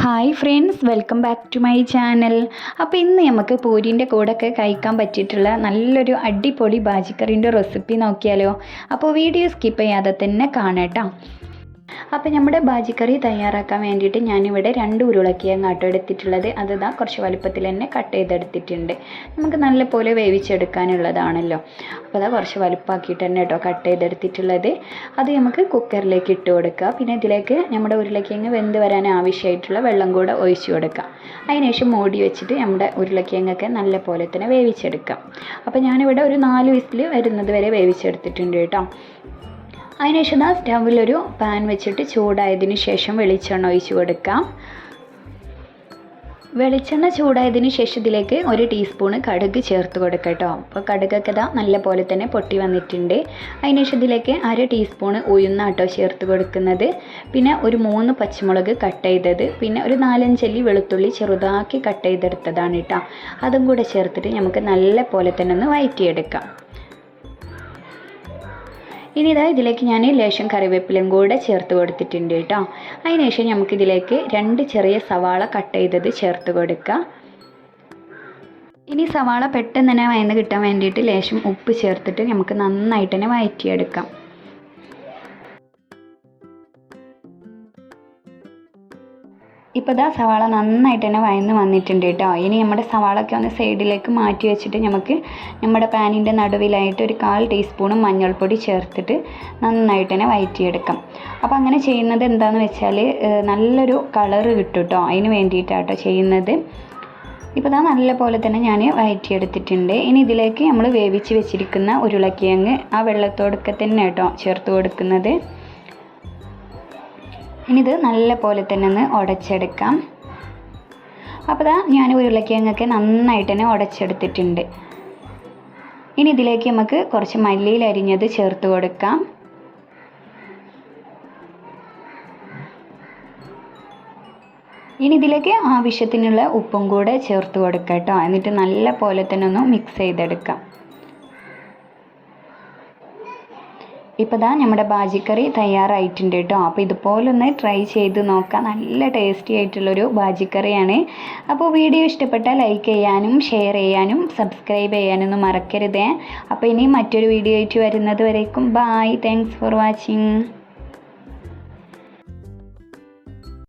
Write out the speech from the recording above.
Hi friends welcome back to my channel. അപ്പോൾ ഇന്ന് നമുക്ക് പൂരിന്റെ കൂടെയൊക്കെ കഴിക്കാൻ പറ്റിയിട്ടുള്ള നല്ലൊരു അടിപൊളി ബാജിക്കറിന്റെ റെസിപ്പി നോക്കിയാലോ. അപ്പോൾ വീഡിയോ സ്കിപ്പ് ചെയ്യാതെ തന്നെ കാണാട്ടോ. അപ്പോൾ നമ്മുടെ ബാജിക്കറി തയ്യാറാക്കാൻ വേണ്ടിയിട്ട് ഞാനിവിടെ രണ്ട് ഉരുളക്കിഴങ്ങ് ആട്ടോ എടുത്തിട്ടുള്ളത്. അത് ഇതാ കുറച്ച് വലുപ്പത്തിൽ തന്നെ കട്ട് ചെയ്തെടുത്തിട്ടുണ്ട്. നമുക്ക് നല്ല പോലെ വേവിച്ചെടുക്കാനുള്ളതാണല്ലോ. അപ്പോൾ അതാ കുറച്ച് വലുപ്പമാക്കിയിട്ട് തന്നെ കേട്ടോ കട്ട് ചെയ്തെടുത്തിട്ടുള്ളത്. അത് നമുക്ക് കുക്കറിലേക്ക് ഇട്ട് കൊടുക്കുക. പിന്നെ ഇതിലേക്ക് നമ്മുടെ ഉരുളക്കിഴങ്ങ് വെന്ത് വരാൻ ആവശ്യമായിട്ടുള്ള വെള്ളം കൂടെ ഒഴിച്ചു കൊടുക്കുക. അതിനുശേഷം മൂടി വെച്ചിട്ട് നമ്മുടെ ഉരുളക്കിഴങ്ങൊക്കെ നല്ല പോലെ തന്നെ വേവിച്ചെടുക്കാം. അപ്പോൾ ഞാനിവിടെ ഒരു നാല് വിസിൽ വരുന്നത് വരെ വേവിച്ചെടുത്തിട്ടുണ്ട് കേട്ടോ. അതിനുശേഷം ആ സ്റ്റൗവിലൊരു പാൻ വെച്ചിട്ട് ചൂടായതിന് ശേഷം വെളിച്ചെണ്ണ ഒഴിച്ച് കൊടുക്കാം. വെളിച്ചെണ്ണ ചൂടായതിന് ശേഷം ഇതിലേക്ക് ഒരു ടീസ്പൂണ് കടുക് ചേർത്ത് കൊടുക്കട്ടോ കേട്ടോ അപ്പോൾ കടുകൊക്കെ ഇതാ നല്ല പോലെ തന്നെ പൊട്ടി വന്നിട്ടുണ്ട്. അതിനുശേഷം ഇതിലേക്ക് അര ടീസ്പൂണ് ഉഴുന്നാട്ടോ ചേർത്ത് കൊടുക്കുന്നത്. പിന്നെ ഒരു മൂന്ന് പച്ചമുളക് കട്ട് ചെയ്തത്. പിന്നെ ഒരു നാലഞ്ചല്ലി വെളുത്തുള്ളി ചെറുതാക്കി കട്ട് ചെയ്തെടുത്തതാണ് കേട്ടോ അതും കൂടെ ചേർത്തിട്ട് നമുക്ക് നല്ല പോലെ തന്നെ ഒന്ന് വഴറ്റിയെടുക്കാം ഇനി ഇതാ ഇതിലേക്ക് ഞാൻ ലേശം കറിവേപ്പിലയും കൂടെ ചേർത്ത് കൊടുത്തിട്ടുണ്ട് കേട്ടോ. അതിനുശേഷം നമുക്കിതിലേക്ക് രണ്ട് ചെറിയ സവാള കട്ട് ചെയ്തത് ചേർത്ത് കൊടുക്കുക ഇനി സവാള പെട്ടെന്ന് തന്നെ വയന്ന് കിട്ടാൻ വേണ്ടിയിട്ട് ലേശം ഉപ്പ് ചേർത്തിട്ട് നമുക്ക് നന്നായിട്ട് തന്നെ വഴറ്റിയെടുക്കാം ഇപ്പോൾ ഇതാ സവാള നന്നായിട്ട് തന്നെ വയന്ന് വന്നിട്ടുണ്ട് കേട്ടോ ഇനി നമ്മുടെ സവാളൊക്കെ ഒന്ന് സൈഡിലേക്ക് മാറ്റി വെച്ചിട്ട് നമുക്ക് നമ്മുടെ പാനിന്റെ നടുവിലായിട്ട് ഒരു കാൽ ടീസ്പൂണും മഞ്ഞൾപ്പൊടി ചേർത്തിട്ട് നന്നായിട്ട് തന്നെ വയറ്റിയെടുക്കാം. അപ്പോൾ അങ്ങനെ ചെയ്യുന്നത് എന്താണെന്ന് വെച്ചാൽ നല്ലൊരു കളറ് കിട്ടും കേട്ടോ അതിന് വേണ്ടിയിട്ടാട്ടോ ചെയ്യുന്നത്. ഇപ്പോൾ ഇതാ നല്ല പോലെ തന്നെ ഞാൻ വഴറ്റിയെടുത്തിട്ടുണ്ട് ഇനി ഇതിലേക്ക് നമ്മൾ വേവിച്ച് വെച്ചിരിക്കുന്ന ഉരുളക്കിഴങ്ങ് ആ വെള്ളത്തോടൊക്കെ തന്നെ കേട്ടോ ചേർത്ത് കൊടുക്കുന്നത്. ഇനി ഇത് നല്ല പോലെ തന്നെ ഒന്ന് ഉടച്ചെടുക്കാം. അപ്പോൾ ഇതാ ഞാൻ ഉരുളക്കിഴങ്ങൊക്കെ നന്നായിട്ട് തന്നെ ഉടച്ചെടുത്തിട്ടുണ്ട്. ഇനി ഇതിലേക്ക് നമുക്ക് കുറച്ച് മല്ലിയിൽ അരിഞ്ഞത് ചേർത്ത് കൊടുക്കാം. ഇനി ഇതിലേക്ക് ആവശ്യത്തിനുള്ള ഉപ്പും കൂടെ ചേർത്ത് കൊടുക്കാം കേട്ടോ. എന്നിട്ട് നല്ല പോലെ തന്നെ ഒന്ന് മിക്സ് ചെയ്തെടുക്കാം. ഇപ്പോൾ ദാ നമ്മുടെ ബാജിക്കറി തയ്യാറായിട്ടുണ്ട് കേട്ടോ. അപ്പോൾ ഇതുപോലൊന്ന് ട്രൈ ചെയ്ത് നോക്കാം. നല്ല ടേസ്റ്റി ആയിട്ടുള്ളൊരു ബാജിക്കറിയാണ്. അപ്പോൾ വീഡിയോ ഇഷ്ടപ്പെട്ടാൽ ലൈക്ക് ചെയ്യാനും ഷെയർ ചെയ്യാനും സബ്സ്ക്രൈബ് ചെയ്യാനൊന്നും മറക്കരുതേ. അപ്പോൾ ഇനി മറ്റൊരു വീഡിയോ ആയിട്ട് വരുന്നത് വരേക്കും. Bye thanks for watching